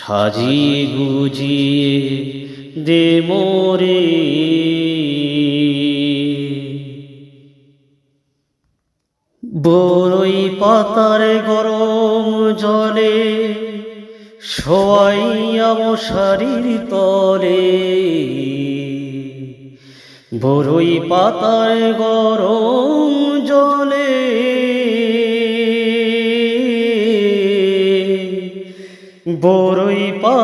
সাজিয়ে গুজিয়ে দে মোরে। বড়ই পাতার গরম জলে শোয়াইয়া মশারির তলে। বড়ই পাতার গরম বড়ই পাতা